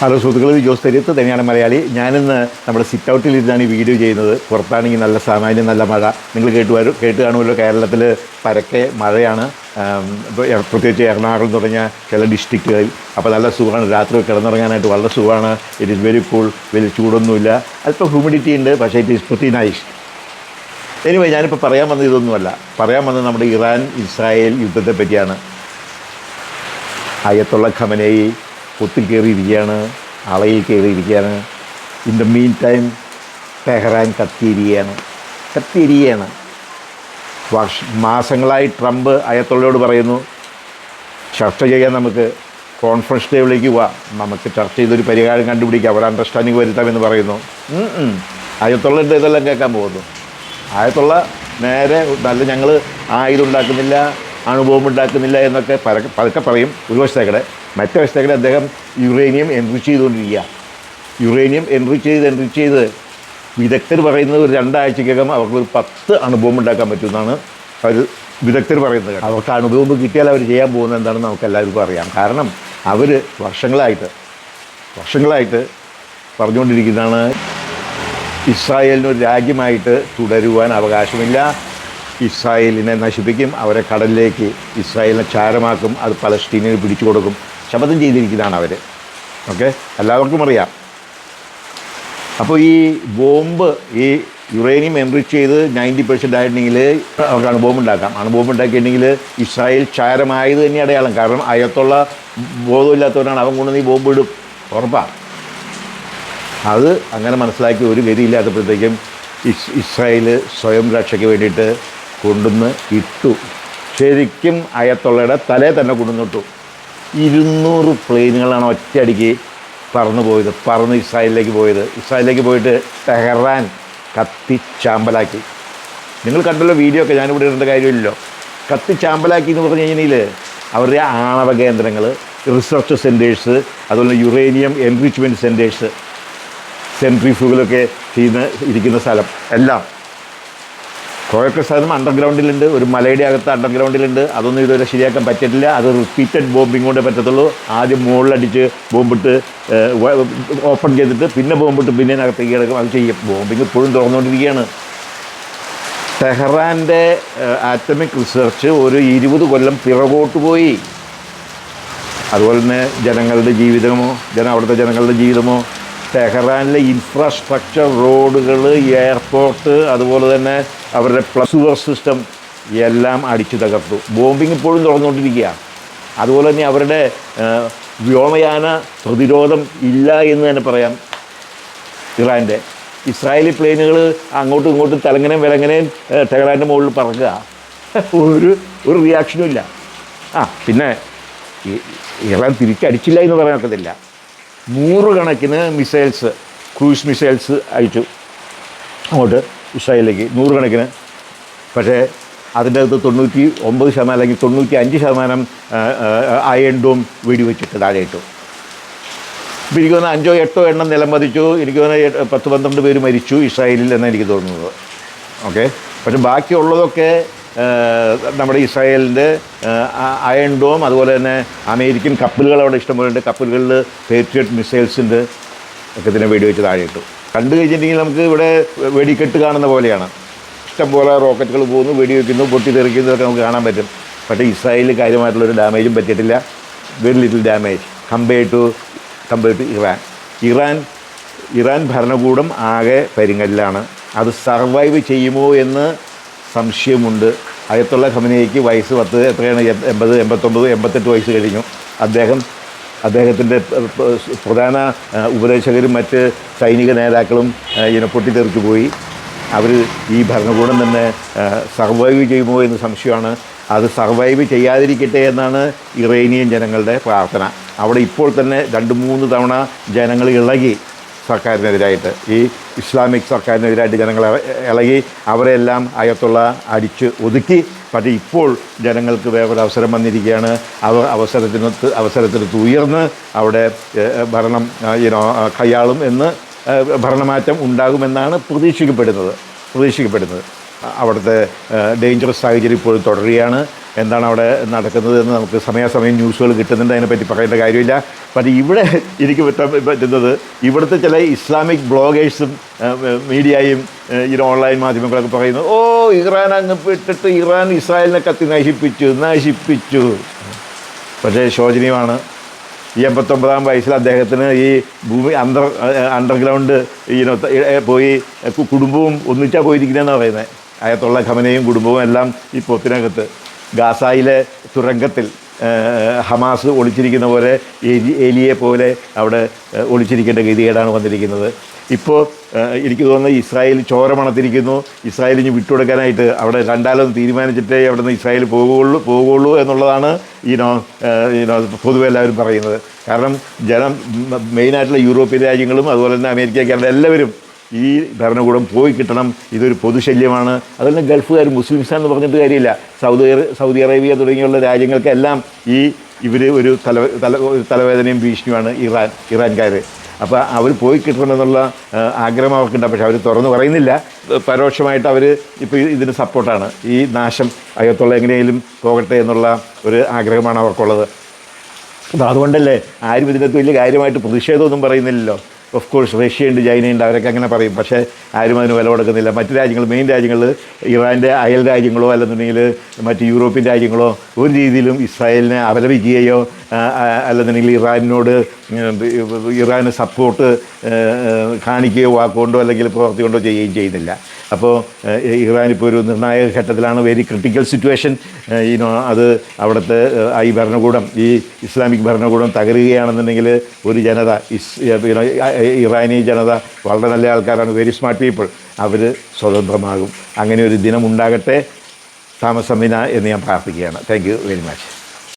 Hello സുഹൃത്തുക്കൾ ജോസ് തെരിയത്ത് തന്നെയാണ് മലയാളി. ഞാനിന്ന് നമ്മുടെ സിറ്റ് ഔട്ടിലിരുന്നാണ് ഈ വീഡിയോ ചെയ്യുന്നത്. പുറത്താണെങ്കിൽ നല്ല സാമാന്യം നല്ല മഴ. നിങ്ങൾ കേട്ട് വരും കേട്ട് കാണുമല്ലോ കേരളത്തിൽ പരക്കെ മഴയാണ്. പ്രത്യേകിച്ച് എറണാകുളം തുടങ്ങിയ ചില ഡിസ്ട്രിക്റ്റുകളിൽ അപ്പോൾ നല്ല സുഖമാണ്. രാത്രി കിടന്നുറങ്ങാനായിട്ട് വളരെ സുഖമാണ്. ഇറ്റ് ഈസ് വെരി കൂൾ വലിയ ചൂടൊന്നുമില്ല. അല്പം ഹ്യൂമിഡിറ്റി ഉണ്ട് പക്ഷേ it is pretty nice anyway ഞാനിപ്പോൾ പറയാൻ വന്നത് ഇതൊന്നുമല്ല. പറയാൻ വന്നത് നമ്മുടെ ഇറാൻ ഇസ്രായേൽ യുദ്ധത്തെ പറ്റിയാണ്. അയത്തുള്ള ഖമനയി ഒത്തിൽ കയറിയിരിക്കുകയാണ് അളയിൽ കയറിയിരിക്കുകയാണ് in the mean time Tehran കത്തിയിരിക്കുകയാണ്. കത്തിയിരിക്കുകയാണ്. വർഷ മാസങ്ങളായി ട്രംപ് അയത്തുള്ളയോട് പറയുന്നു ചർച്ച ചെയ്യാൻ നമുക്ക് കോൺഫറൻസ് ടേബിളിലേക്ക് പോവാം. നമുക്ക് ചർച്ച ചെയ്തൊരു പരിഹാരം കണ്ടുപിടിക്കാം. ഒരു അണ്ടർസ്റ്റാൻഡിങ് വരുത്താമെന്ന് പറയുന്നു. അയത്തുള്ളന്റെ ഇതെല്ലാം കേൾക്കാൻ പോകുന്നു. ആയത്തുള്ള നേരെ നല്ല ഞങ്ങൾ ആയുധം ഉണ്ടാക്കുന്നില്ല. അണുബോംബ് ഉണ്ടാക്കുന്നില്ല എന്നൊക്കെ പരക്കെ പതുക്കെ പറയും. ഒരു വശത്തേക്കടെ മറ്റേ വശത്തേക്കടെ അദ്ദേഹം യുറേനിയം എൻറിച്ച് ചെയ്തുകൊണ്ടിരിക്കുക. യുറേനിയം എൻറിച്ച് ചെയ്ത് എൻറിച്ച് ചെയ്ത് വിദഗ്ധർ പറയുന്നത് ഒരു രണ്ടാഴ്ചക്കകം അവർക്ക് ഒരു പത്ത് അണുബോംബ് ഉണ്ടാക്കാൻ പറ്റുമെന്നാണ് അവർ വിദഗ്ധർ പറയുന്നത്. അവർക്ക് അണുബോംബ് കിട്ടിയാൽ അവർ ചെയ്യാൻ പോകുന്നത് എന്താണെന്ന് നമുക്ക് എല്ലാവർക്കും അറിയാം. കാരണം അവർ വർഷങ്ങളായിട്ട് വർഷങ്ങളായിട്ട് പറഞ്ഞുകൊണ്ടിരിക്കുന്നതാണ് ഇസ്രായേലിനൊരു രാജ്യമായിട്ട് തുടരുവാൻ അവകാശമില്ല. ഇസ്രായേലിനെ നശിപ്പിക്കും അവരെ കടലിലേക്ക് ഇസ്രായേലിനെ ചാരമാക്കും അത് പലസ്തീനിന് പിടിച്ചു കൊടുക്കും. ശപഥം ചെയ്തിരിക്കുന്നതാണ് അവർ ഓക്കെ? എല്ലാവർക്കും അറിയാം. അപ്പോൾ ഈ ബോംബ് ഈ യുറേനിയം എൻറിച്ച് ചെയ്ത് നയന്റി പെർസെന്റ് ആയിട്ടുണ്ടെങ്കിൽ അവർക്ക് അണുബോംബുണ്ടാക്കാം ഉണ്ടാക്കാം അണുബോംബ് ഉണ്ടാക്കിയിട്ടുണ്ടെങ്കിൽ ഇസ്രായേൽ ചാരമായത് തന്നെ അടയാളം. കാരണം അയത്തുള്ള ബോധമില്ലാത്തവരാണ് അവൻ കൊണ്ടുവന്ന് ഈ ബോംബ് ഇടും. ഉറപ്പാണ് അത് അങ്ങനെ മനസ്സിലാക്കി ഒരു ഗതിയില്ലാത്തപ്പോഴത്തേക്കും ഇസ് ഇസ്രായേൽ സ്വയം രക്ഷയ്ക്ക് വേണ്ടിയിട്ട് കൊണ്ടുവന്ന് ഇട്ടു. ശരിക്കും അയത്തുള്ളയുടെ തലേ തന്നെ കൊണ്ടുവന്നിട്ടു ഇരുന്നൂറ് പ്ലെയിനുകളാണ് ഒറ്റയടിക്ക് പറന്നു പോയത്. പറന്ന് ഇസ്രായേലിലേക്ക് പോയത്. ഇസ്രായേലിലേക്ക് പോയിട്ട് ടെഹറാൻ കത്തിച്ചാമ്പലാക്കി. നിങ്ങൾ കണ്ടല്ലോ വീഡിയോ ഒക്കെ. ഞാനിവിടെ ഇടേണ്ട കാര്യമില്ലല്ലോ. കത്തിച്ചാമ്പലാക്കി എന്ന് പറഞ്ഞു കഴിഞ്ഞാൽ അവരുടെ ആണവ കേന്ദ്രങ്ങൾ റിസർച്ച് സെന്റേഴ്സ് അതുപോലെ യുറേനിയം എൻറിച്ച്മെന്റ് സെന്റേഴ്സ് സെൻട്രിഫ്യൂഗലൊക്കെ ചെയ്യുന്ന ഇരിക്കുന്ന സ്ഥലം. എല്ലാം. കുറേയൊക്കെ സ്ഥലം അണ്ടർഗ്രൗണ്ടിലുണ്ട് ഒരു മലയുടെ അകത്ത് അണ്ടർഗ്രൗണ്ടിലുണ്ട് അതൊന്നും ഇതുവരെ ശരിയാക്കാൻ പറ്റിയിട്ടില്ല. അത് റിപ്പീറ്റഡ് ബോംബിംഗ് കൊണ്ടേ പറ്റത്തുള്ളൂ. ആദ്യം മുകളിലടിച്ച് ബോംബിട്ട് ഓപ്പൺ ചെയ്തിട്ട് പിന്നെ ബോംബിട്ട് പിന്നെ അകത്തേക്ക് കിടക്കും അത് ചെയ്യും. ബോംബിങ് ഇപ്പോഴും തുറന്നുകൊണ്ടിരിക്കുകയാണ്. ടെഹ്റാന്റെ ആറ്റമിക് റിസർച്ച് ഒരു ഇരുപത് കൊല്ലം പിറകോട്ട് പോയി. അതുപോലെ തന്നെ ജനങ്ങളുടെ ജീവിതമോ ജന അവിടുത്തെ ജനങ്ങളുടെ ജീവിതമോ ടെഹ്റാനിലെ ഇൻഫ്രാസ്ട്രക്ചർ റോഡുകൾ എയർപോർട്ട് അതുപോലെ തന്നെ അവരുടെ പ്ലസുവർ സിസ്റ്റം എല്ലാം അടിച്ചു തകർത്തു. ബോംബിംഗ് ഇപ്പോഴും തുറന്നുകൊണ്ടിരിക്കുകയാണ് അതുപോലെ തന്നെ അവരുടെ വ്യോമയാന പ്രതിരോധം ഇല്ല എന്ന് തന്നെ പറയാം ഇറാന്റെ. ഇസ്രായേലി പ്ലെയിനുകൾ അങ്ങോട്ടും ഇങ്ങോട്ടും തെലങ്ങനെയും വിലങ്ങനെയും ടെഹ്റാന്റെ മുകളിൽ പറക്കുക. ഒരു ഒരു റിയാക്ഷനും ഇല്ല. ആ പിന്നെ ഇറാൻ തിരിച്ചടിച്ചില്ല എന്ന് പറയാൻ ഒക്കത്തില്ല. നൂറുകണക്കിന് മിസൈൽസ് ക്രൂസ് മിസൈൽസ് അയച്ചു. അങ്ങോട്ട് ഇസ്രായേലിലേക്ക് നൂറുകണക്കിന്. പക്ഷേ അതിന്റെ അകത്ത് തൊണ്ണൂറ്റി ഒമ്പത് ശതമാനം അല്ലെങ്കിൽ തൊണ്ണൂറ്റി അഞ്ച് ശതമാനം അയൺ ഡോം വെടിവെച്ചിട്ട് താഴെ ഇട്ടു ഇപ്പം എനിക്ക് തോന്നുന്നു അഞ്ചോ എട്ടോ എണ്ണം നിലം പതിച്ചു എനിക്ക് തോന്നുന്നു പത്ത് പന്ത്രണ്ട് പേര് മരിച്ചു ഇസ്രായേലിൽ എന്നാണ് എനിക്ക് തോന്നുന്നത്. ഓക്കെ? പക്ഷെ ബാക്കിയുള്ളതൊക്കെ നമ്മുടെ ഇസ്രായേലിന്റെ അയൺ ഡോം അതുപോലെ തന്നെ അമേരിക്കൻ കപ്പലുകൾ അവിടെ ഇഷ്ടംപോലെ ഉണ്ട് കപ്പലുകളിൽ പേട്രിയറ്റ് മിസൈൽസിന്റെ ഒക്കെ ഇതിനെ വെടിവെച്ച് താഴെ ഇട്ടു കണ്ടു കഴിഞ്ഞിട്ടുണ്ടെങ്കിൽ നമുക്ക് ഇവിടെ വെടിക്കെട്ട് കാണുന്ന പോലെയാണ്. ഇഷ്ടംപോലെ റോക്കറ്റുകൾ പോകുന്നു വെടിവെക്കുന്നു പൊട്ടി തെറിക്കുന്നതൊക്കെ നമുക്ക് കാണാൻ പറ്റും. പക്ഷേ ഇസ്രായേലിൽ കാര്യമായിട്ടുള്ളൊരു ഡാമേജും പറ്റിയിട്ടില്ല. Very little damage compare to compare to Iran Iran Iran ഭരണകൂടം ആകെ പരിങ്ങലിലാണ്. അത് സർവൈവ് ചെയ്യുമോ എന്ന് സംശയമുണ്ട്. അയത്തുള്ള ഖമനയ്ക്ക് വയസ്സ് പത്ത് എത്രയാണ്? എൺപത് എൺപത്തൊമ്പത് എൺപത്തെട്ട് വയസ്സ് കഴിഞ്ഞു. അദ്ദേഹം അദ്ദേഹത്തിന്റെ പ്രധാന ഉപദേശകരും മറ്റ് സൈനിക നേതാക്കളും ഇതിനെ പൊട്ടിത്തെറിച്ചു പോയി. അവർ ഈ ഭരണകൂടം തന്നെ സർവൈവ് ചെയ്യുമോ എന്ന് സംശയമാണ്. അത് സർവൈവ് ചെയ്യാതിരിക്കട്ടെ എന്നാണ് ഇറേനിയൻ ജനങ്ങളുടെ പ്രാർത്ഥന. അവിടെ ഇപ്പോൾ തന്നെ രണ്ട് മൂന്ന് തവണ ജനങ്ങൾ ഇളകി. സർക്കാരിനെതിരായിട്ട് ഈ ഇസ്ലാമിക് സർക്കാരിനെതിരായിട്ട് ജനങ്ങൾ ഇള- ഇളകി അവരെല്ലാം അയത്തുള്ള അടിച്ച് ഒതുക്കി. പക്ഷേ ഇപ്പോൾ ജനങ്ങൾക്ക് വേറൊരു അവസരം വന്നിരിക്കുകയാണ്. അവർ അവസരത്തിന് അവസരത്തിനൊത്ത് ഉയർന്ന് അവിടെ ഭരണം ഇനോ കൈയാളും എന്ന് ഭരണമാറ്റം ഉണ്ടാകുമെന്നാണ് പ്രതീക്ഷിക്കപ്പെടുന്നത്. പ്രതീക്ഷിക്കപ്പെടുന്നത്. അവിടുത്തെ ഡേഞ്ചറസ് സാഹചര്യം ഇപ്പോൾ തുടരുകയാണ്. എന്താണ് അവിടെ നടക്കുന്നത് എന്ന് നമുക്ക് സമയാസമയം ന്യൂസുകൾ കിട്ടുന്നുണ്ട്. അതിനെപ്പറ്റി പറയേണ്ട കാര്യമില്ല. പക്ഷേ ഇവിടെ എനിക്ക് പറ്റാൻ പറ്റുന്നത് ഇവിടുത്തെ ചില ഇസ്ലാമിക് ബ്ലോഗേഴ്സും മീഡിയയും ഈ ഓൺലൈൻ മാധ്യമങ്ങളൊക്കെ പറയുന്നു ഓ ഇറാൻ അങ്ങ് ഇട്ടിട്ട് ഇറാൻ ഇസ്രായേലിനെ കത്തി നശിപ്പിച്ചു നശിപ്പിച്ചു. പക്ഷേ ശോചനീയമാണ്. ഈ എൺപത്തൊമ്പതാം വയസ്സിൽ അദ്ദേഹത്തിന് ഈ ഭൂമി അണ്ടർ അണ്ടർഗ്രൗണ്ട് ഈ പോയി കുടുംബവും ഒന്നിച്ചാണ് പോയിരിക്കുന്നതെന്നാണ് പറയുന്നത് അയത്തുള്ള ഖമനയും കുടുംബവും എല്ലാം ഈ പൊത്തിനകത്ത്. ഗാസായിലെ തുരങ്കത്തിൽ ഹമാസ് ഒളിച്ചിരിക്കുന്ന പോലെ എലി എലിയെ പോലെ അവിടെ ഒളിച്ചിരിക്കേണ്ട ഗതികേടാണ് വന്നിരിക്കുന്നത്. ഇപ്പോൾ എനിക്ക് തോന്നുന്നത് ഇസ്രായേൽ ചോരമണത്തിരിക്കുന്നു. ഇസ്രായേലിന് വിട്ടുകൊടുക്കാനായിട്ട് അവിടെ രണ്ടാലൊന്ന് തീരുമാനിച്ചിട്ടേ അവിടെ നിന്ന് ഇസ്രായേൽ പോകുകയുള്ളൂ പോകുകയുള്ളൂ എന്നുള്ളതാണ് ഈനോ ഈനോ പൊതുവെ എല്ലാവരും പറയുന്നത്. കാരണം ജനം മെയിനായിട്ടുള്ള യൂറോപ്യൻ രാജ്യങ്ങളും അതുപോലെ തന്നെ അമേരിക്ക കേരള എല്ലാവരും ഈ ഭരണകൂടം പോയി കിട്ടണം ഇതൊരു പൊതുശല്യമാണ്. അതുപോലെ ഗൾഫുകാർ മുസ്ലിംസ് എന്ന് പറഞ്ഞിട്ട് കാര്യമില്ല. സൗദി സൗദി അറേബ്യ തുടങ്ങിയുള്ള രാജ്യങ്ങൾക്കെല്ലാം ഈ ഇവർ ഒരു തല തല തലവേദനയും ഭീഷണിയുമാണ് ഇറാൻ ഇറാൻകാർ അപ്പോൾ അവർ പോയി കിട്ടണമെന്നുള്ള ആഗ്രഹം അവർക്കുണ്ട്. പക്ഷെ അവർ തുറന്ന് പറയുന്നില്ല. പരോക്ഷമായിട്ട് അവർ ഇപ്പോൾ ഇതിന് സപ്പോർട്ടാണ്. ഈ നാശം അയ്യത്തുള്ള എങ്ങനെയെങ്കിലും പോകട്ടെ എന്നുള്ള ഒരു ആഗ്രഹമാണ് അവർക്കുള്ളത്. അപ്പോൾ അതുകൊണ്ടല്ലേ ആരും ഇതിനകത്ത് വലിയ കാര്യമായിട്ട് പ്രതിഷേധമൊന്നും പറയുന്നില്ലല്ലോ. ഓഫ് കോഴ്സ് റഷ്യയുണ്ട് ചൈനയുണ്ട് അവരൊക്കെ അങ്ങനെ പറയും. പക്ഷേ ആരും അതിന് വില കൊടുക്കുന്നില്ല. മറ്റ് രാജ്യങ്ങൾ മെയിൻ രാജ്യങ്ങൾ ഇറാന്റെ അയൽ രാജ്യങ്ങളോ അല്ലെന്നുണ്ടെങ്കിൽ മറ്റ് യൂറോപ്യൻ രാജ്യങ്ങളോ ഒരു രീതിയിലും ഇസ്രായേലിനെ അപലപിക്കുകയോ അല്ലെന്നുണ്ടെങ്കിൽ ഇറാനിനോട് ഇറാന് സപ്പോർട്ട് കാണിക്കുകയോ വാക്കുകൊണ്ടോ അല്ലെങ്കിൽ പ്രവർത്തി കൊണ്ടോ ചെയ്യുകയും ചെയ്യുന്നില്ല. അപ്പോൾ ഇറാൻ ഇപ്പോൾ ഒരു നിർണായക ഘട്ടത്തിലാണ് വെരി ക്രിട്ടിക്കൽ സിറ്റുവേഷൻ ഈനോ അത് അവിടുത്തെ ഈ ഭരണകൂടം ഈ ഇസ്ലാമിക് ഭരണകൂടം തകരുകയാണെന്നുണ്ടെങ്കിൽ ഒരു ജനത ഇസ് ഇറാനി ജനത വളരെ നല്ല ആൾക്കാരാണ് വെരി സ്മാർട്ട് പീപ്പിൾ അവർ സ്വതന്ത്രമാകും. അങ്ങനെ ഒരു ദിനം ഉണ്ടാകട്ടെ താമസമിന എന്ന് ഞാൻ പ്രാർത്ഥിക്കുകയാണ്. Thank you very much